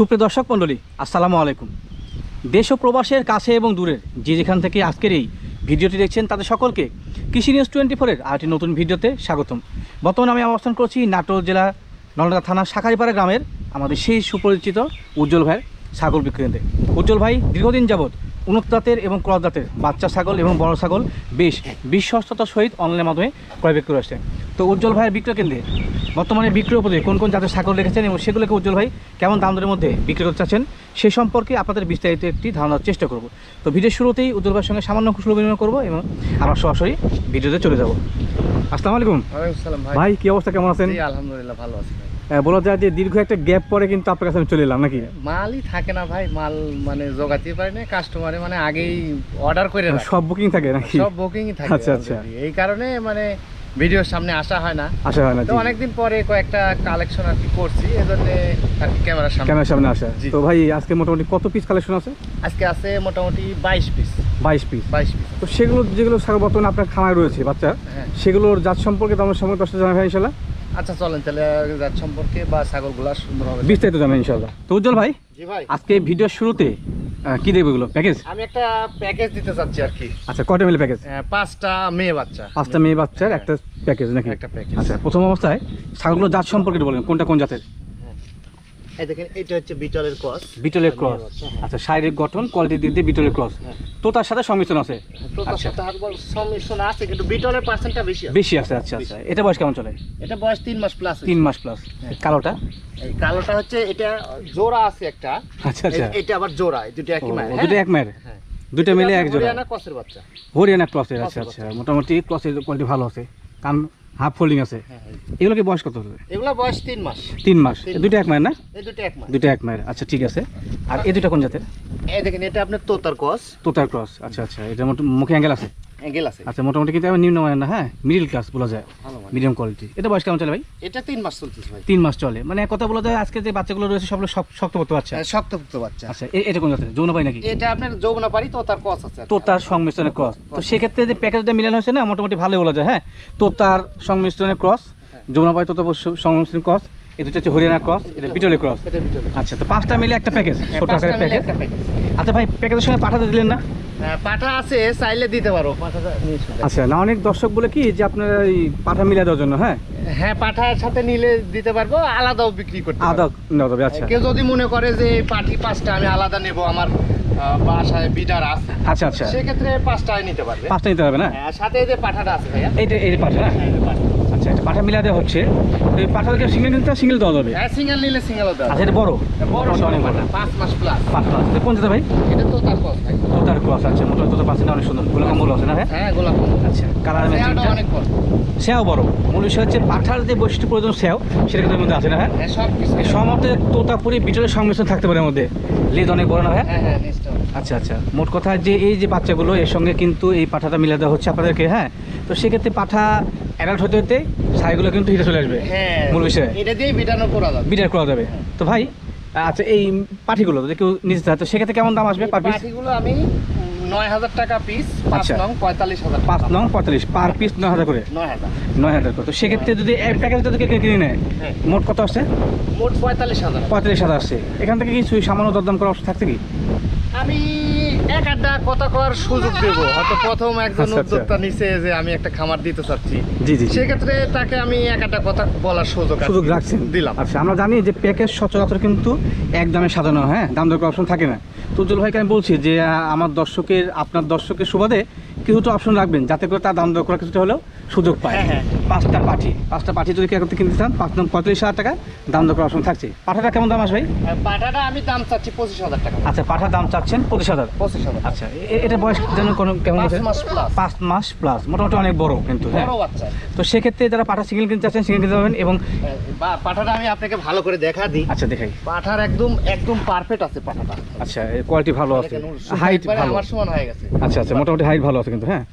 সুপ্রিয় দর্শক মণ্ডলী, আসসালামু আলাইকুম। দেশ ও প্রবাসের কাছে এবং দূরের যে যেখান থেকে আজকের এই ভিডিওটি দেখছেন তাদের সকলকে কৃষি নিউজ টোয়েন্টি ফোরের আরেকটি নতুন ভিডিওতে স্বাগতম। বর্তমানে আমি অবস্থান করছি নাটোর জেলা নলদা থানা শাখারিপাড়া গ্রামের আমাদের সেই সুপরিচিত উজ্জ্বল ভাইয়ের ছাগল বিক্রেন্দ্রে উজ্জ্বল ভাই, দীর্ঘদিন যাবৎ উন্নত জাতের এবং ক্রস জাতের বাচ্চা ছাগল এবং বড় ছাগল বেশ বিশ্বস্ততার সহিত অনলাইনের মাধ্যমে ক্রয় বিক্রি করে আসছে। তো উজ্জ্বল ভাইয়ের বিক্রয় কেন্দ্রে বর্তমানে বিক্রয় উপরে কোন কোন জাতের ছাগল রেখেছেন এবং সেগুলোকে উজ্জ্বল ভাই কেমন দাম দরের মধ্যে বিক্রি করতে চাচ্ছেন সে সম্পর্কে আপনাদের বিস্তারিত একটি ধারণার চেষ্টা করব। তো ভিডিওর শুরুতেই উজ্জ্বল ভাইয়ের সঙ্গে সামান্য কুশল বিনিময় করব এবং আবার সরাসরি ভিডিওতে চলে যাব। আসসালামু আলাইকুম। ভাই। ভাই কি অবস্থা? কেমন আছেন? আলহামদুলিল্লাহ ভালো আছি বলা যায় যে দীর্ঘ একটা গ্যাপ পরে কিন্তু আপনার কাছে আমি চলে এলাম নাকি? মালই থাকে না ভাই মাল মানে জোগাতে পারি না কাস্টমারে মানে আগেই অর্ডার করে রাখে। সব বুকিং থাকে নাকি? সব বুকিংই থাকে আচ্ছা, আচ্ছা। এই কারণে মানে ভিডিওর সামনে আসা হয় না। আসা হয় না তো অনেকদিন পরে কয়েকটা কালেকশন আর কি করছি এজন্য আর কি ক্যামেরার সামনে। ক্যামেরার সামনে আসা। তো ভাই আজকে মোটামুটি কত পিস কালেকশন আছে? আজকে আছে মোটামুটি বাইশ পিস বাইশ পিস বাইশ পিস তো সেগুলো যেগুলো বর্তমানে আপনার খামায় রয়েছে বাচ্চা হ্যাঁ। সেগুলোর জাত সম্পর্কে তো আমার সম্পর্কে দশটা জানাবেন ইনশাল্লাহ আচ্ছা চলেন তাহলে জাত সম্পর্কে বা ছাগলগুলা সুন্দর হবে বিস্তারিত জানেন ইনশাআল্লাহ। তো উজ্জ্বল ভাই জি ভাই। আজকে ভিডিওর শুরুতে কি দেখব এগুলো? প্যাকেজ আমি একটা প্যাকেজ দিতে চাচ্ছি আর কি। আচ্ছা কয়টা মিলে প্যাকেজ পাঁচটা মেয়ে বাচ্চা। পাঁচটা মেয়ে বাচ্চার একটা প্যাকেজ নাকি? একটা প্যাকেজ আচ্ছা প্রথম অবস্থায় ছাগলগুলো জাত সম্পর্কে বলেন কোনটা কোন জাতের? দেখেন এটা হচ্ছে বিটলের ক্রস। বিটলের ক্রস। আচ্ছা শারীরিক গঠন কোয়ালিটির দিক দিয়ে বিটলের ক্রস। হ্যাঁ। সাথে সংমিশ্রণ আছে? তোতার আচ্ছা। সাথে হারবাল সংমিশ্রণ আছে কিন্তু বিটলের পার্সেন্টটা বেশি আছে। বেশি আছে আচ্ছা আচ্ছা। এটা বয়স কেমন চলে? এটা বয়স মাস প্লাস তিন মাস প্লাস হ্যাঁ। কালোটা? এই কালোটা হচ্ছে এটা জোড়া আছে একটা। আচ্ছা আচ্ছা। এটা আবার জোড়া দুটো একই মায়ের দুটো এক মায়ের? হ্যাঁ। দুটো মিলে এক জোড়া? হরিয়ানা কসের বাচ্চা। হরিয়ানা ক্রসের আচ্ছা আচ্ছা। মোটামুটি ক্রসের কোয়ালিটি ভালো আছে। কান হাফ ফোল্ডিং আছে। হ্যাঁ হ্যাঁ। এগুলো কি বয়স কত হবে? এগুলো বয়স তিন মাস। তিন মাস। দুইটা দুটো এক মায়ের না? দুইটা দুটো এক মাস দুটো এক মায়ের। আচ্ছা ঠিক আছে। আর এই দুটো কোন জাতের? এই দেখেন এটা আপনার তোতার ক্রস তোতার ক্রস আচ্ছা আচ্ছা এটা মুখে অ্যাঙ্গেল আছে? অ্যাঙ্গেল আছে। আচ্ছা মোটামুটি কিন্তু নিম্নমানের না হ্যাঁ? মিডিল ক্লাস বলা যায়। মানে। মিডিয়াম কোয়ালিটি এটা বয়স কেমন চলে ভাই? এটা তিন মাস চলতেছে ভাই। তিন মাস চলে। মানে কথা বলা যায় আজকে যে বাচ্চাগুলো রয়েছে সবগুলো শক- শক্তপোক্ত বাচ্চা। হ্যাঁ, শক্তপুক্ত বাচ্চা। আচ্ছা এটা কোন জাতের? যৌন পাই নাকি? এটা আপনার যৌবনা পারি তোতার কস আছে। তোতার সংমিশ্রণের ক্রস তো সেক্ষেত্রে যে প্যাকেজটা মিলানো হয়েছে না মোটামুটি ভালোই বলা যায় হ্যাঁ? তোতার সংমিশ্রণের ক্রস যমুনাপাই তোতা সংমিশ্রণ ক্রস এটা হচ্ছে হরিয়ানা ক্রস এটা বিটলের ক্রস। আচ্ছা তো পাঁচটা মিলে একটা প্যাকেজ ছোট আকারের প্যাকেজ। আচ্ছা ভাই প্যাকেজের সঙ্গে পাঠাতে দিলেন না? হ্যাঁ, পাঠা আছে চাইলে দিতে পারো। আচ্ছা না অনেক দর্শক বলে কি যে আপনার এই পাঠা মিলা দেওয়ার জন্য হ্যাঁ? হ্যাঁ পাঠার সাথে নিলে দিতে পারব আলাদাও বিক্রি করতে আদা পারব। নেওয়া যাবে আচ্ছা। কেউ যদি মনে করে যে এই পাঠি পাঁচটা আমি আলাদা নেব আমার বাসায় বিটার আছে আচ্ছা আচ্ছা। সেক্ষেত্রে পাঁচটায় নিতে পারবে। পাঁচটা নিতে হবে না? হ্যাঁ, সাথে এই যে পাঠাটা আছে ভাইয়া। এইটা এই পাঠা না? হ্যাঁ, এই পাঠা। আচ্ছা এটা পাঠা মিলা দেওয়া হচ্ছে তো এই পাঠাকে সিঙ্গেল নিতে সিঙ্গেল দেওয়া যাবে। হ্যাঁ সিঙ্গেল নিলে সিঙ্গেলও দেওয়া আচ্ছা এটা বড়? বড় অনেক পাঠা, মাস প্লাস পাঁচ তো কোন ভাই? এটা তো তার কস ভাই। তোতার ক্রস আছে মোটামুটি তোতার পাঁচটা অনেক সুন্দর। গোলাপ মূল আছে না হ্যাঁ হ্যাঁ গোলাপ আচ্ছা কালার ম্যাচিংটা অনেক বড়। সেও বড়। মূল বিষয় হচ্ছে পাঠার যে বৈশিষ্ট্য প্রয়োজন সেও সেটা কিন্তু মধ্যে আছে না হ্যাঁ? হ্যাঁ সব কিছু। সমর্থে তোতাপুরি বিটলের সংমিশ্রণ থাকতে পারে মধ্যে। লেজ অনেক বড় না হ্যাঁ হ্যাঁ হ্যাঁ আচ্ছা আচ্ছা। মোট কথা যে এই যে বাচ্চাগুলো এর সঙ্গে কিন্তু এই পাঠাটা মিলে দেওয়া হচ্ছে আপনাদেরকে হ্যাঁ? তো সেক্ষেত্রে পাঠা অ্যাডাল্ট হতে হতে সাইগুলো কিন্তু হিটে চলে আসবে হ্যাঁ মূল বিষয়। এটা দিয়ে বিটানো করা যাবে। বিটার করা যাবে। তো ভাই আচ্ছা এই পাঠিগুলো যদি কেউ নিতে চায় তো সেক্ষেত্রে কেমন দাম আসবে পার পিস পাটিগুলো আমি নয় হাজার টাকা পিস পাঁচ আচ্ছা। নং পঁয়তাল্লিশ হাজার পাঁচ নং পঁয়তাল্লিশ পার পিস নয় হাজার করে? নয় হাজার। নয় হাজার করে। তো সেক্ষেত্রে যদি এক প্যাকেজটা যদি কেউ কিনে নেয় হ্যাঁ। মোট কত আসছে? মোট পঁয়তাল্লিশ হাজার। পঁয়তাল্লিশ হাজার আসছে। এখান থেকে কিছু সামান্য দরদাম করার অপশন থাকছে কি? আমি এক আড্ডা কথা কওয়ার সুযোগ দেব। হয়তো প্রথম একজন আচ্ছা, আচ্ছা। উদ্যোক্তা নিচে যে আমি একটা খামার দিতে চাচ্ছি। জি জি। সেক্ষেত্রে তাকে আমি এক আড্ডা কথা বলার সুযোগ সুযোগ রাখছেন। দিলাম। আচ্ছা আমরা জানি যে প্যাকেজ সচরাচর কিন্তু এক দামে সাজানো হ্যাঁ দাম দর অপশন থাকে না। তো জল ভাইকে আমি বলছি যে আমার দর্শকের আপনার দর্শকের সুবাদে কিছুটা অপশন রাখবেন যাতে করে তার দাম দর করার কিছুটা হলেও সুযোগ পায়। হ্যাঁ, হ্যাঁ। পাঁচটা পাঠি পাঁচটা পাঠি যদি কেউ কিনতে চান পাঁচ নং পঁয়ত্রিশ হাজার টাকা দাম দর করার অপশন থাকছে। পাঠাটা কেমন দাম আসবে ভাই? আর পাটাটা আমি দাম চাচ্ছি পঁচিশ হাজার টাকা। আচ্ছা পাঠার দাম চাচ্ছেন পঁচিশ হাজার। পঁচিশ হাজার। আচ্ছা এটা বয়স যেন কোনো কেমন পাঁচ আছে? মাস প্লাস পাঁচ মাস প্লাস মোটামুটি অনেক বড় কিন্তু হ্যাঁ। তো সেক্ষেত্রে যারা পাঠা সিঙ্গেল কিনতে চাচ্ছেন সিঙ্গেল কিনতে পারবেন এবং হ্যাঁ, পাঠাটা আমি আপনাকে ভালো করে দেখা দিই। আচ্ছা দেখাই। পাঠার একদম একদম পারফেক্ট আছে পাঠাটা। আচ্ছা কোয়ালিটি ভালো আছে। দেখেন, হাইট ভালো। আমার সমান হয়ে গেছে। আচ্ছা আচ্ছা মোটামুটি হাইট ভালো আছে। কিন্তু হ্যাঁ?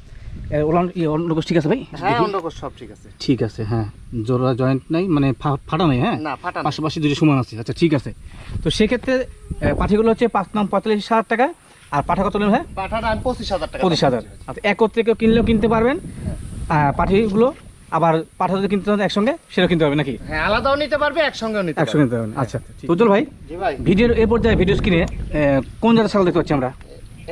ওলান অন্ডকোষ ঠিক আছে ভাই? হ্যাঁ অন্ডকোষ সব ঠিক আছে। ঠিক আছে হ্যাঁ। জোড়া জয়েন্ট নাই মানে ফাটা নেই হ্যাঁ? না ফাটা পাশাপাশি দুটো সমান আছে। আচ্ছা ঠিক আছে। তো সেক্ষেত্রে পাঠিগুলো হচ্ছে পাঁচ নাম পঁয়তাল্লিশ হাজার টাকা আর পাঠা কত নেবেন হ্যাঁ? পাঠাটা পঁচিশ হাজার টাকা পঁচিশ হাজার। আচ্ছা এক কেউ কিনলেও কিনতে পারবেন। পাঠিগুলো আবার পাঠা যদি কিনতে চান একসঙ্গে সেটা কিনতে হবে নাকি? হ্যাঁ আলাদাও নিতে পারবে একসঙ্গেও নিতে একসঙ্গে নিতে আচ্ছা। উজ্জ্বল ভাই ভিডিওর এ পর্যায়ে ভিডিও স্ক্রিনে কোন জাতের ছাগল দেখতে পাচ্ছি আমরা?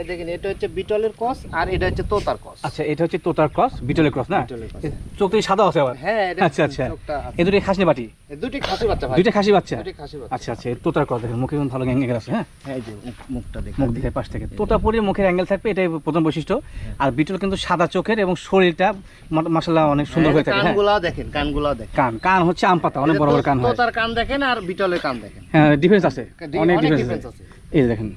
এই দেখেন এটা হচ্ছে বিটলের আর এটা হচ্ছে তোতার কস আচ্ছা এটা হচ্ছে তোতার ক্রস বিটলের ক্রস না? বিটলের cross। এ চোখ তো সাদা আছে আবার? হ্যাঁ আচ্ছা আচ্ছা। চোখটা দুটি খাসনি বাটি? দুটি খাসি বাচ্চা দুইটা খাসি বাচ্চা? দুটি খাসি বাচ্চা। আচ্ছা আচ্ছা তোতার ক্রস দেখেন মুখে ভালো গ্যাঙ্গে আছে হ্যাঁ? হ্যাঁ এই যে মুখটা দেখেন। মুখ দিকে পাশ থেকে। তোতা পরে মুখের অ্যাঙ্গেল থাকবে এটাই প্রথম বৈশিষ্ট্য। আর বিটল কিন্তু সাদা চোখের এবং শরীরটা মাসাল্লাহ অনেক সুন্দর হয়ে থাকে হ্যাঁ? কানগুলাও দেখেন কানগুলাও দেখেন। কান কান হচ্ছে আম পাতা অনেক বড় বড় কান হয়। তোতার কান দেখেন আর বিটলের কান দেখেন। হ্যাঁ ডিফারেন্স আছে অনেক ডিফারেন্স আছে। এই দেখেন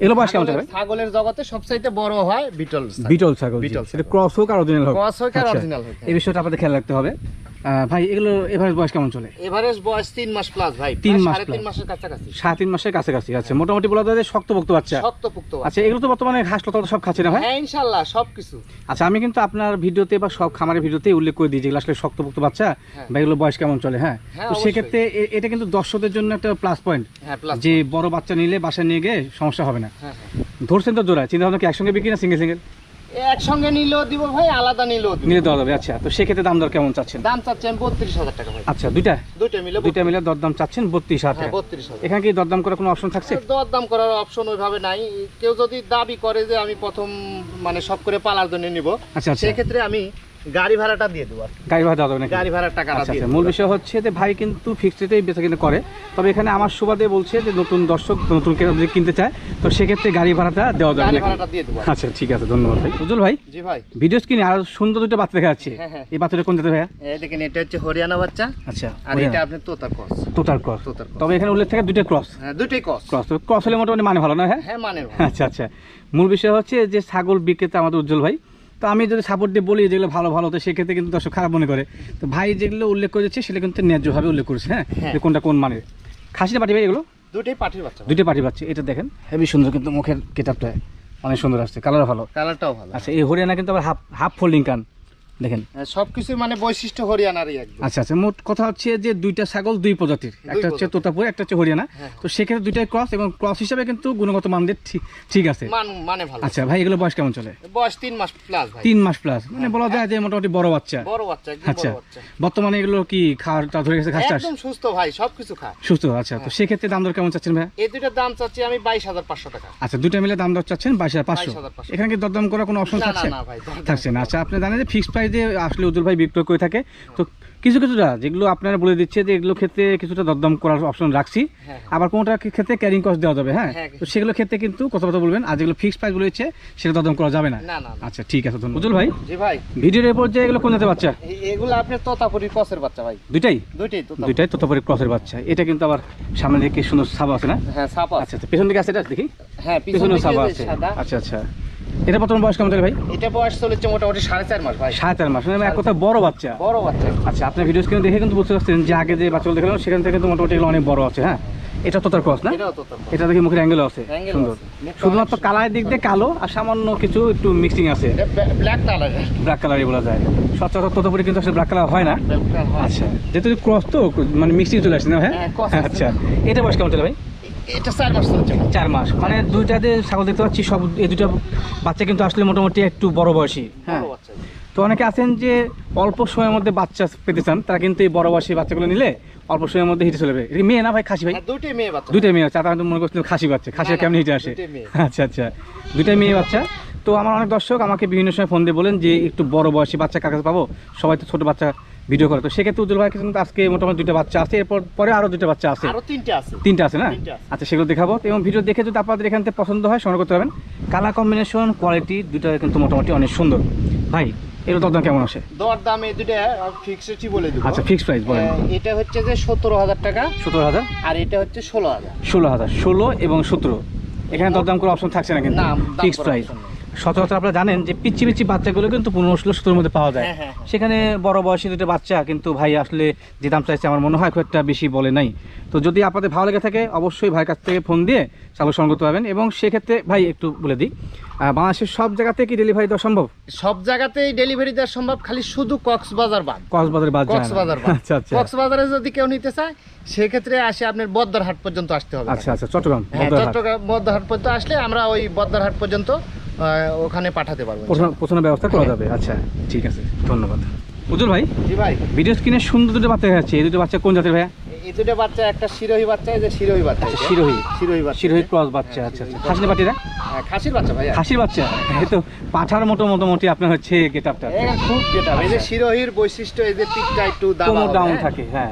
এগুলো বয়স কেমন চলে ছাগলের- জগতে সবচাইতে বড় হয় বিটল বিটল ছাগল বিটল সেটা ক্রস হোক আর অরিজিনাল হোক। ক্রস হোক আর আচ্ছা। অরিজিনাল হোক এই বিষয়টা আপনাদের খেয়াল রাখতে হবে। ভাই এগুলো এভারেজ বয়স কেমন চলে? এভারেজ বয়স তিন মাস প্লাস ভাই। তিন মাস তিন মাসের কাছাকাছি। সাড়ে তিন মাসের কাছাকাছি আছে মোটামুটি বলা যায় শক্তপোক্ত বাচ্চা। শক্তপুক্ত আচ্ছা এগুলো তো বর্তমানে ঘাস লতা সব খাচ্ছে না ভাই? হ্যাঁ ইনশাল্লাহ সবকিছু। আচ্ছা আমি কিন্তু আপনার ভিডিওতে বা সব খামারের ভিডিওতে উল্লেখ করে দিই যেগুলো আসলে শক্তপোক্ত বাচ্চা হ্যাঁ। বা এগুলো বয়স কেমন চলে হ্যাঁ? হ্যাঁ, তো সেক্ষেত্রে এটা কিন্তু দর্শকদের জন্য একটা প্লাস পয়েন্ট হ্যাঁ যে বড় বাচ্চা নিলে বাসায় নিয়ে গিয়ে সমস্যা হবে না। ধরছেন তো জোড়া চিন্তা ভাবনা কি একসঙ্গে বিক্রি না সিঙ্গেল সিঙ্গেল একসঙ্গে নিলেও দিব ভাই আলাদা নিলেও নিলে দেওয়া যাবে আচ্ছা। তো সেক্ষেত্রে দাম দর কেমন চাচ্ছেন? দাম চাচ্ছেন বত্রিশ হাজার টাকা ভাই। আচ্ছা দুইটা? দুইটা মিলে দুইটা মিলে দরদাম চাচ্ছেন বত্রিশ হাজার হ্যাঁ টাকা। বত্রিশ হাজার। এখানে কি দরদাম করার কোনো অপশন থাকছে? দরদাম করার অপশন ওইভাবে নাই। কেউ যদি দাবি করে যে আমি প্রথম মানে সব করে পালার জন্য নিব আচ্ছা আচ্ছা। সেক্ষেত্রে আমি গাড়ি ভাড়াটা দিয়ে দেবো গাড়ি ভাড়া দেওয়া যাবে নাকি? গাড়ি ভাড়ার টাকাটা আচ্ছা আচ্ছা। মূল বিষয় হচ্ছে যে ভাই কিন্তু ফিক্সড রেটেই বেচা কিনা করে। তবে এখানে আমার সুবাদে বলছে যে নতুন দর্শক নতুন যদি কিনতে চায় তো সেক্ষেত্রে গাড়ি ভাড়াটা দেওয়া যাবে। আচ্ছা ঠিক আছে ধন্যবাদ ভাই। উজ্জ্বল ভাই জি ভাই। ভিডিও স্ক্রিনে আর সুন্দর দুটো বাচ্চা দেখা যাচ্ছে। হ্যাঁ, হ্যাঁ। এই বাচ্চাটা কোন জাতের ভাইয়া? দেখেন এটা হচ্ছে হরিয়ানা বাচ্চা। আচ্ছা আর এটা আপনার তোতার ক্রস। তোতার ক্রস। তবে এখানে উল্লেখ থাকে দুটো ক্রস। হ্যাঁ দুটোই কস ক্রস। ক্রস হলে মোটামুটি মানে ভালো না হ্যাঁ হ্যাঁ মানের আচ্ছা আচ্ছা। মূল বিষয় হচ্ছে যে ছাগল বিক্রেতা আমাদের উজ্জ্বল ভাই তো আমি যদি সাপোর্ট দিয়ে বলি যেগুলো ভালো ভালো তো সেক্ষেত্রে কিন্তু দর্শক খারাপ মনে করে। তো ভাই যেগুলো উল্লেখ করেছে সেটা কিন্তু ন্যায্যভাবে উল্লেখ করেছে হ্যাঁ? হ্যাঁ। যে কোনটা কোন মানের। খাসিটা পাঠি ভাই এগুলো? দুটোই পাঠির বাচ্চা। দুটোই দুইটা পাঠি পাচ্ছে এটা দেখেন। হেভি সুন্দর কিন্তু মুখের কেটাপটা অনেক সুন্দর আসছে কালার ভালো। কালারটাও ভালো। আচ্ছা এই হরিয়ানা কিন্তু আবার হাফ হাফ ফোল্ডিং কান। দেখেন। হ্যাঁ, সবকিছু মানে বৈশিষ্ট্য হরিয়ানারই একদম। আচ্ছা আচ্ছা মোট কথা হচ্ছে যে দুইটা ছাগল দুই প্রজাতির। একটা হচ্ছে তোতাপুর একটা হচ্ছে হরিয়ানা। হ্যাঁ। তো সেক্ষেত্রে দুইটাই ক্রস এবং ক্রস হিসাবে কিন্তু গুণগত মানদের ঠিক ঠিক আছে। মানে ভালো। আচ্ছা ভাই এগুলো বয়স কেমন চলে? বয়স তিন মাস প্লাস ভাই। তিন মাস প্লাস মানে বলা যায় যে মোটামুটি বড় বাচ্চা। বড় বাচ্চা আচ্ছা বর্তমানে এগুলো কি খাওয়ার তা ধরে গেছে ঘাস একদম সুস্থ ভাই সবকিছু খায়। সুস্থ আচ্ছা তো সেক্ষেত্রে দাম দর কেমন চাচ্ছেন ভাই? এই দুইটার দাম চাচ্ছি আমি বাইশ হাজার পাঁচশো টাকা। আচ্ছা দুইটা মিলে দাম দর চাচ্ছেন বাইশ হাজার পাঁচশো। এখানে কি দরদাম করার কোনো অপশন থাকছে? না ভাই থাকছে না। আচ্ছা আপনি জানেন যে ফিক্সড প্রাইসে আসলে উজ্জ্বল ভাই বিক্রয় করে থাকে তো কিছু কিছুটা যেগুলো আপনারা বলে দিচ্ছে যে এগুলো ক্ষেত্রে কিছুটা দরদাম করার অপশন রাখছি। হ্যাঁ। আবার কোনটা ক্ষেত্রে ক্যারিং কস্ট দেওয়া যাবে হ্যাঁ? হ্যাঁ। তো সেগুলো ক্ষেত্রে কিন্তু কথা কথা বলবেন আর যেগুলো ফিক্সড প্রাইস বলেছে সেটা দরদাম করা যাবে না। না না না। আচ্ছা ঠিক আছে ধন্যবাদ। উজ্জ্বল ভাই? জি ভাই। ভিডিওর এরপর যে এগুলো কোন জাতের বাচ্চা? এগুলো আপনার তোতাপুরি কসের বাচ্চা ভাই। দুইটাই? দুইটাই দুইটাই তোতাপুরি ক্রসের বাচ্চা। এটা কিন্তু আবার সামনে দিকে সুন্দর সাবা আছে না? হ্যাঁ সাপা আচ্ছা আচ্ছা পেছন দিকে আছে এটা দেখি। হ্যাঁ পিছনে সাবা আছে। সাদা। আচ্ছা আচ্ছা। এটা বর্তমান বয়স কেমন চলে ভাই? এটা বয়স চলেছে মোটামুটি সাড়ে চার মাস ভাই। সাড়ে চার মাস। মানে এক কথা বড় বাচ্চা। বড় বাচ্চা। আচ্ছা আপনার ভিডিও স্ক্রিনে দেখে কিন্তু বুঝতে পারছেন যে আগে যে বাচ্চাগুলো দেখলাম সেখান থেকে মোটামুটি এগুলো অনেক বড় আছে হ্যাঁ? এটা তোতার ক্রস না? এটা দেখি মুখের অ্যাঙ্গেল আছে সুন্দর। শুধুমাত্র কালারের দিক দিয়ে কালো আর সামান্য কিছু একটু মিক্সিং আছে। ব্ল্যাক কালার ব্ল্যাক কালারই বলা যায়। সচরাচর তোতাপুরি কিন্তু আসলে ব্ল্যাক কালার হয় না। আচ্ছা যেহেতু ক্রস তো মানে মিক্সিং চলে আসছে না হ্যাঁ? হ্যাঁ। আচ্ছা এটা বয়স কেমন চলে ভাই? এটা চার মাস চলছে চার মাস। মানে দুইটা যে ছাগল দেখতে পাচ্ছি সব এই দুইটা বাচ্চা কিন্তু আসলে মোটামুটি একটু বড় বয়সী। হ্যাঁ। তো অনেকে আছেন যে অল্প সময়ের মধ্যে বাচ্চা পেতে চান তারা কিন্তু এই বড় বয়সী বাচ্চাগুলো নিলে অল্প সময়ের মধ্যে হিটে চলে যাবে। এটা মেয়ে না ভাই খাসি ভাই? হ্যাঁ, দুইটাই মেয়ে বাচ্চা। দুইটাই মেয়ে বাচ্চা। তারা তো মনে করছেন খাসি বাচ্চা। খাসি কেমন হিটে আসে? আচ্ছা আচ্ছা। দুইটাই মেয়ে বাচ্চা। তো আমার অনেক দর্শক আমাকে বিভিন্ন সময় ফোন দিয়ে বলেন যে একটু বড় বয়সী বাচ্চা কার কাছে পাবো? সবাই তো ছোট বাচ্চা ভিডিও করে। তো সেক্ষেত্রে উজ্জ্বল ভাই কিন্তু আজকে মোটামুটি দুইটা বাচ্চা আছে এরপর পরে আরও দুইটা বাচ্চা আছে। আরও তিনটে আছে। তিনটা আছে না? আচ্ছা সেগুলো দেখাবো। এবং ভিডিও দেখে যদি আপনাদের এখান থেকে পছন্দ হয় সংগ্রহ করতে পারবেন। কালার কম্বিনেশন কোয়ালিটি দুটো কিন্তু মোটামুটি অনেক সুন্দর। ভাই এগুলো দরদাম কেমন আসে? দর দাম এই দুটো বলে দিব। আচ্ছা ফিক্সড প্রাইস বলেন। এটা হচ্ছে যে সতেরো হাজার টাকা। সতেরো হাজার? আর এটা হচ্ছে ষোলো হাজার। ষোলো হাজার। ষোলো এবং সতেরো। এখানে দরদাম করে অপশন থাকছে না কিন্তু। Fixed price. সচরাচর আপনারা জানেন যে পিচ্ছি পিচ্ছি বাচ্চাগুলো কিন্তু পনেরো ষোলো সতেরোর মধ্যে পাওয়া যায়। হ্যাঁ, হ্যাঁ, হ্যাঁ। সেখানে বড় বয়সী দুটো বাচ্চা কিন্তু ভাই আসলে যে দাম চাইছে আমার মনে হয় খুব একটা বেশি বলে নাই। তো যদি আপনাদের ভালো লেগে থাকে অবশ্যই ভাইয়ের কাছ থেকে ফোন দিয়ে চালু সংগ্রহ করতে পারবেন এবং সেক্ষেত্রে ভাই একটু বলে দিই বাংলাদেশের সব জায়গাতে কি ডেলিভারি দেওয়া সম্ভব? সব জায়গাতেই ডেলিভারি দেওয়া সম্ভব খালি শুধু কক্সবাজার বাদ। কক্সবাজার বাদ কক্সবাজার আচ্ছা আচ্ছা। কক্সবাজারে যদি কেউ নিতে চায় সেক্ষেত্রে আসে আপনার বদ্দারহাট পর্যন্ত আসতে হবে আচ্ছা আচ্ছা চট্টগ্রাম। চট্টগ্রাম বদ্দারহাট পর্যন্ত আসলে আমরা ওই বদ্দারহাট পর্যন্ত ওখানে পাঠাতে পারব প্রথম ব্যবস্থা করা যাবে। আচ্ছা ঠিক আছে। ধন্যবাদ। উজ্জ্বল ভাই জি ভাই। ভিডিও স্ক্রিনে সুন্দর দুটো বাচ্চা দেখা যাচ্ছে। এই দুটো বাচ্চা কোন জাতের ভাইয়া? এই দুটো বাচ্চা একটা শিরোহী বাচ্চা এই যে শিরোহী বাচ্চা। আচ্ছা। শিরোহী। শিরোহী বাচ্চা। ক্রস বাচ্চা আচ্ছা আচ্ছা। খাসি পাটিরা হ্যাঁ, খাসির বাচ্চা ভাই খাসির বাচ্চা? এই তো পাঠার মতো মোটামুটি আপনার হচ্ছে খুব এই যে শিরোহীর বৈশিষ্ট্য এই যে একটু দাম ডাউন থাকে হ্যাঁ।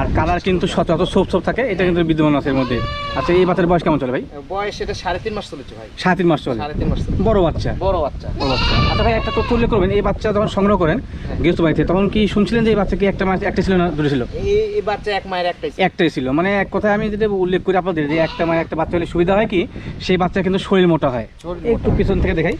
আর কালার কিন্তু সচরাচর সোপ সোপ থাকে এটা কিন্তু বিদ্যমান আছে এর মধ্যে। আচ্ছা এই বাচ্চার বয়স কেমন চলে ভাই? বয়স এটা সাড়ে তিন মাস চলেছে ভাই। সাড়ে তিন মাস চলে। সাড়ে তিন মাস বড় বাচ্চা। বড় বাচ্চা। বড় বাচ্চা। আচ্ছা ভাই একটা তথ্য উল্লেখ করবেন এই বাচ্চা যখন সংগ্রহ করেন গৃহস্থ বাড়িতে তখন কি শুনছিলেন যে এই বাচ্চা কি একটা মাস একটা ছিল না দুটো ছিল? এই বাচ্চা এক মায়ের একটাই ছিল। মানে এক কথায় আমি যেটা উল্লেখ করি আপনাদের যে একটা মানে একটা বাচ্চা হলে সুবিধা হয় কি? সেই বাচ্চা কিন্তু শরীর মোটা হয়। একটু পিছন থেকে দেখাই।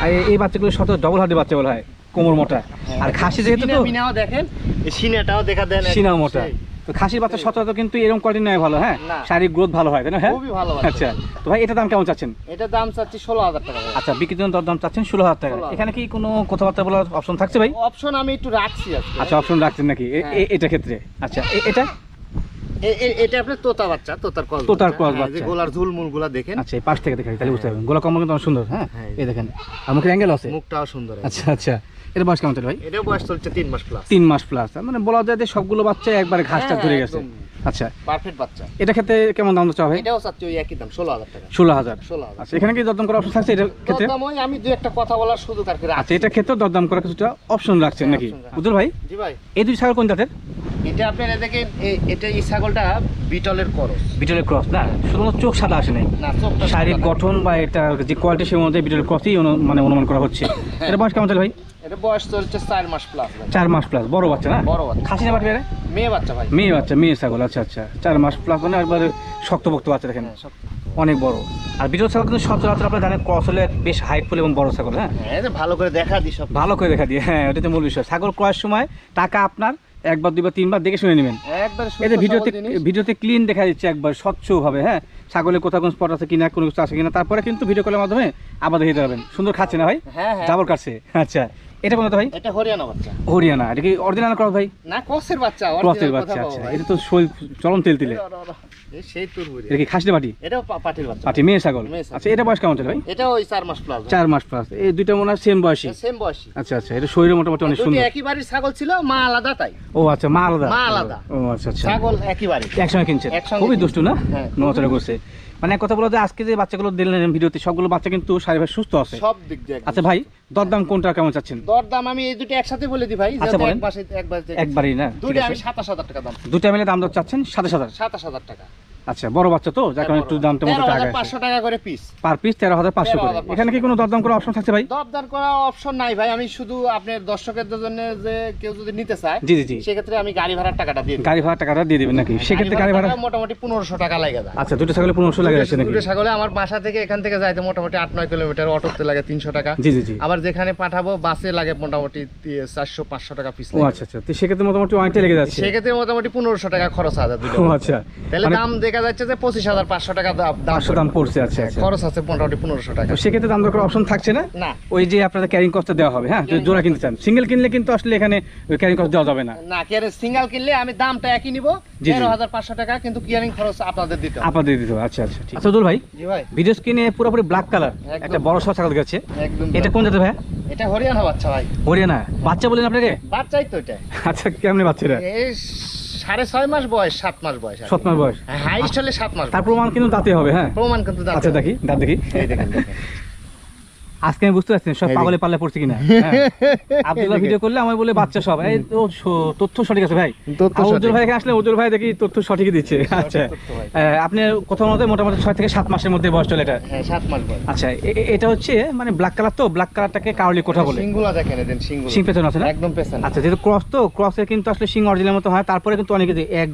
আর এই- বাচ্চাগুলো শত ডবল হার্ডের বাচ্চা বলা হয় কোমর মোটা। আর খাসি যেহেতু তো দেখেন সিনাটাও দেখা দেন সিনাও মোটা। তো খাসির বাচ্চা সচরাচর কিন্তু এরকম কোয়ালিটি নয় ভালো হ্যাঁ? শারীরিক গ্রোথ ভালো হয় তাই না হ্যাঁ। আচ্ছা। তো ভাই এটার দাম কেমন চাচ্ছেন? এটা দাম চাচ্ছি ষোলো হাজার টাকা আচ্ছা বিক্রির জন্য দাম চাচ্ছেন ষোলো হাজার টাকা। এখানে কি কোনো কথাবার্তা বলার অপশন থাকছে ভাই? অপশন আমি একটু রাখছি আচ্ছা অপশন রাখছেন নাকি? হ্যাঁ। এটা ক্ষেত্রে। আচ্ছা এটা? এটা আপনার তোতা বাচ্চা তোতার cross হ্যাঁ, বাচ্চা। গোলার ঝুলমুলগুলা দেখেন। আচ্ছা এই পাশ থেকে দেখাই তাহলে বুঝতে পারবেন। গোলা কম্বল কিন্তু অনেক সুন্দর হ্যাঁ? হ্যাঁ। এই দেখেন। আর মুখের অ্যাঙ্গেল আছে? মুখটাও সুন্দর আচ্ছা আচ্ছা। এটা বয়স কেমন ভাই? এটা বয়স চলছে তিন মাস প্লাস তিন মাস প্লাস মানে বলা যায় যে সবগুলো বাচ্চা একবারে ঘাসটা হ্যাঁ, ধরে গেছে। আচ্ছা। পারফেক্ট বাচ্চা। এটা ক্ষেত্রে কেমন দাম চাওয়া ভাই? এটাও চাচ্ছি ওই একই দাম ষোলো হাজার টাকা। ষোলো হাজার। ষোলো হাজার। আচ্ছা এখানে কি দরদাম করার অপশন থাকছে? ক্ষেত্রে আমি দু একটা কথা বলার সুযোগ আর কি রাখছি। আচ্ছা এটা ক্ষেত্রে দরদাম করার কিছুটা অপশন রাখছেন হ্যাঁ, নাকি? বুঝল ভাই জি ভাই। এই দুই ছাগল কোন জাতের? এটা আপনারা দেখেন এটা এই ছাগলটা বিটলের করস। বিটলের ক্রস না শুধুমাত্র চোখ সাদা আসে নাই। না চোখটা শারীরিক গঠন বা এটা যে কোয়ালিটি সেই অনুযায়ী বিটলের ক্রসই মানে অনুমান করা হচ্ছে। হ্যাঁ। এটা বয়স কেমন চলে ভাই? এটা বয়স চলছে চার মাস প্লাস চার মাস প্লাস বড় বাচ্চা না? বড় বাচ্চা। খাসি না বাটি মেয়ে বাচ্চা ভাই। মেয়ে বাচ্চা মেয়ে ছাগল আচ্ছা আচ্ছা। চার মাস প্লাস মানে একবারে শক্তপোক্ত বাচ্চা দেখেন। হ্যাঁ, অনেক বড়। আর বিটল ছাগল কিন্তু সচরাচর আপনার জানেন ক্রস হলে বেশ হাইটফুল এবং বড় ছাগল হ্যাঁ? হ্যাঁ ভালো করে দেখা দিই সব ভালো করে দেখা দিয়ে হ্যাঁ ওটা তো মূল বিষয়। ছাগল ক্রয়ের সময় টাকা আপনার একবার দুইবার তিনবার দেখে শুনে নেবেন। একবার ভিডিওতে ভিডিওতে ক্লিন দেখা যাচ্ছে একবার স্বচ্ছ ভাবে হ্যাঁ? ছাগলের কোথাও কোনো স্পট আছে কিনা কোনো কিছু আছে কিনা তারপরে কিন্তু ভিডিও কলের মাধ্যমে আবার দেখে যাবেন সুন্দর খাচ্ছে না ভাই? জাবর কাটছে আচ্ছা এটা কোনো ভাই? এটা হরিয়ানা বাচ্চা। হরিয়ানা। এটা কি অরিজিনাল ক্রস ভাই? না ক্রসের বাচ্চা ক্রসের বাচ্চা আচ্ছা এটা তো চলন তেল তিলে সেই তোর এটা কি খাসিতে বাটি এটাও পাটির বাচ্চা। পাটি মেয়ে ছাগল? আচ্ছা এটা বয়স কেমন ভাই? এটা ওই চার মাস প্লাস মাস প্লাস এই দুইটা মনে হয় সেম বয়সী। সেম বয়সী। আচ্ছা আচ্ছা এটা শরীরে মোটামুটি অনেক সুন্দর। একই বাড়ির ছাগল ছিল মা আলাদা তাই। ও আচ্ছা মা আলাদা। মা আলাদা। ও আচ্ছা আচ্ছা। ছাগল একই বাড়ি একসঙ্গে কিনছে খুবই দুষ্টু না? হ্যাঁ, নড়াচড়া করছে। মানে এক কথা বলো যে আজকে যে বাচ্চাগুলো দিলেন ভিডিওতে সবগুলো বাচ্চা কিন্তু শারীরিক সুস্থ আছে। সব দিক দিয়ে আচ্ছা ভাই দরদাম কোনটা কেমন চাচ্ছেন? দরদাম আমি এই দুটো একসাথে বলে দিই ভাই আচ্ছা, একবারে বলেন। একবারই না দুটো আমি সাতাশ হাজার টাকা দাম। দুটো মিলে দাম দর চাচ্ছেন সাতাশ হাজার। সাতাশ হাজার টাকা। আচ্ছা বড় বাচ্চা তো? যার কারণে একটু দামটা মতো টাকা পাঁচশো টাকা করে পিস পার পিস তেরো হাজার পাঁচশো করে। এখানে কি কোনো দরদাম করার অপশন থাকছে ভাই? দরদার করা অপশন নাই ভাই। আমি শুধু আপনার দর্শকদের জন্য যে কেউ যদি নিতে চায় জি জি জি। সেক্ষেত্রে আমি গাড়ি ভাড়ার টাকাটা দিয়ে। গাড়ি ভাড়া টাকাটা দিয়ে দেবেন নাকি? সেক্ষেত্রে গাড়ি ভাড়া মোটামুটি পনেরোশো টাকা লাগে যায়। আচ্ছা দুটো ছাগলে পনেরোশো লাগে যাচ্ছে নাকি? দুটো ছাগলে আমার বাসা থেকে এখান থেকে যাইতে মোটামুটি আট নয় কিলোমিটার অটোতে লাগে তিনশো টাকা। জি জি জি। আবার যেখানে পাঠাবো বাসে লাগে মোটামুটি চারশো পাঁচশো টাকা পিস আচ্ছা আচ্ছা। তো সেক্ষেত্রে মোটামুটি অনেকটাই লেগে যাচ্ছে। সেক্ষেত্রে মোটামুটি পনেরোশো টাকা খরচ আছে দুটো। আচ্ছা। তাহলে মানে দাম দেখা যাচ্ছে যে পঁচিশ হাজার পাঁচশো টাকা পাঁচশো দাম পড়ছে আচ্ছা আচ্ছা। খরচ আছে মোটামুটি পনেরোশো টাকা। সেক্ষেত্রে দাম দর করার অপশন থাকছে না? না। ওই যে আপনাদের ক্যারিং কস্টটা দেওয়া হবে হ্যাঁ? জোড়া কিনতে চান। সিঙ্গেল কিনলে কিন্তু আসলে এখানে ক্যারিং কস্ট দেওয়া যাবে না। না কিয়ারিং সিঙ্গেল কিনলে আমি দামটা একই নিব। তেরো হাজার পাঁচশো টাকা কিন্তু কিয়ারিং খরচ আপনাদের দিতে আপনাদের দিতে আচ্ছা ঠিক। ভাই জি ভাই। ভিডিও স্ক্রিনে পুরোপুরি ব্ল্যাক কালার একটা বড় ছাগল গেছে একদম। এটা কোন জাতের ভাই? এটা হরিয়ানা বাচ্চা ভাই। হরিয়ানা। বাচ্চা বলেন আপনাকে? বাচ্চাই তো এটা। আচ্ছা কেমনি বাচ্চারা সাড়ে ছয় মাস বয়স সাত মাস বয়স সাত মাস বয়স। হাইস্ট হলে সাত মাস তার প্রমাণ কিন্তু দাঁতে হবে হ্যাঁ। প্রমাণ কিন্তু দাঁতে আচ্ছা দেখি দাঁত দেখি। এই দেখেন দেখেন। আজকে আমি বুঝতে পারছি সব পাগলে পাল্লা পড়ছে কিনা। হ্যাঁ। আব্দুল্লাহ ভিডিও করলে আমি বলে বাচ্চা সব। এই তো তথ্য সঠিক আছে ভাই। সঠিক। উজ্জ্বল ভাই আসলে উজ্জ্বল ভাই দেখি তথ্য সঠিকই দিচ্ছে। আচ্ছা। আপনি কোথাও মধ্যে মোটামুটি ছয় থেকে সাত মাসের মধ্যে বয়স চলে এটা? হ্যাঁ সাত মাস বয়স। আচ্ছা এটা হচ্ছে মানে ব্ল্যাক কালার তো ব্ল্যাক কালারটাকে কারলি কোঠা বলে। সিঙ্গুলা দেখেন এদিন সিঙ্গুলা। সিং পেছনে আছে না? একদম পেছনে। আচ্ছা যেহেতু ক্রস তো ক্রসের কিন্তু আসলে সিং অরিজিনাল মতো হয় তারপরে কিন্তু অনেকে যে এক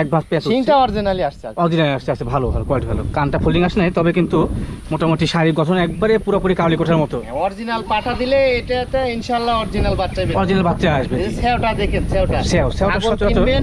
এক ভাস পেঁয়াজ সিংটা অরিজিনালি আসছে। অরিজিনাল আসছে আসছে ভালো ভালো কোয়ালিটি ভালো। কানটা ফোল্ডিং আসে নাই তবে কিন্তু মোটামুটি শারীরিক গঠন একবারে পুরোপুরি কাউলি কোঠার মতো। অরিজিনাল পাঠা দিলে এটাতে ইনশাআল্লাহ অরিজিনাল বেরোবে। অরিজিনাল বাচ্চা আসবে। সেওটা দেখেন সেওটা। সেও, সেওটা কিনবেন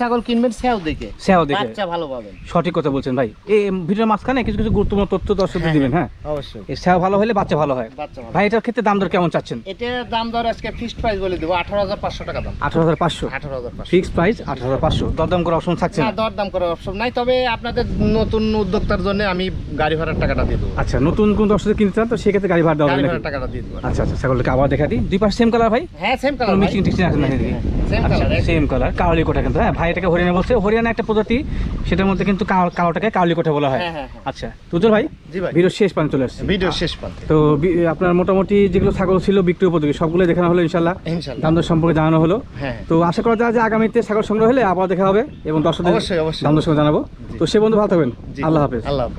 ছাগল কিনবেন সেও দেখে। সেও দেখে। বাচ্চা ভালো পাবেন। সঠিক কথা বলছেন ভাই। এই ভিডিওর মাঝখানে কিছু কিছু গুরুত্বপূর্ণ তথ্য দর্শকদের দিবেন হ্যাঁ অবশ্যই। এই সেও ভালো হলে বাচ্চা ভালো হয়। ভাই এটার ক্ষেত্রে দাম দর কেমন চাচ্ছেন? এটার দাম দর আজকে ফিক্সড প্রাইস বলে দেবো আঠারো হাজার পাঁচশো টাকা দাম। আঠারো হাজার পাঁচশো। আঠারো হাজার পাঁচশো। ফিক্সড প্রাইস আঠারো হাজার পাঁচশো। দরদাম করা অপশন থাকছে না? না দরদাম করার অপশন নাই। তবে আপনাদের নতুন উদ্যোক্তার জন্য আমি গাড়ি ভাড়ার টাকাটা দিয়ে দেবো। আচ্ছা নতুন কোন দর্শক কিনতে চান তো সে ক্ষেত্রে গাড়ি ভাড়া দেওয়া গাড়ি ভাড়ার টাকাটা দিয়ে দেবো। আচ্ছা আচ্ছা সকলকে আবার দেখা দিই। দুই পাশ সেম কালার ভাই? হ্যাঁ সেম কালার মিক্সিং টিক্সিং আছে না সেম কালার সেম কালার কাউলি কোটা কিন্তু হ্যাঁ ভাই এটাকে হরিয়ানা বলছে হরিয়ানা একটা প্রজাতি সেটার মধ্যে কিন্তু কালো- কালোটাকে কাউলি কোটা বলা হয়। হ্যাঁ, হ্যাঁ, হ্যাঁ। আচ্ছা তুজুর ভাই জি ভিডিও শেষ পান চলে আসছে। ভিডিও শেষ প্রান্তে। তো আপনার মোটামুটি যেগুলো ছাগল ছিল বিক্রি উপযোগী সবগুলো দেখানো হলো ইনশাল্লাহ দাম দর সম্পর্কে জানানো হলো। হ্যাঁ তো আশা করা যায় যে আগামীতে ছাগল সংগ্রহ হলে আবার দেখা হবে এবং দর্শকদের অবশ্যই, অবশ্যই। দাম দর সঙ্গে জানাব। তো সে বন্ধু ভালো থাকবেন। আল্লাহ হাফেজ। আল্লাহ হাফেজ।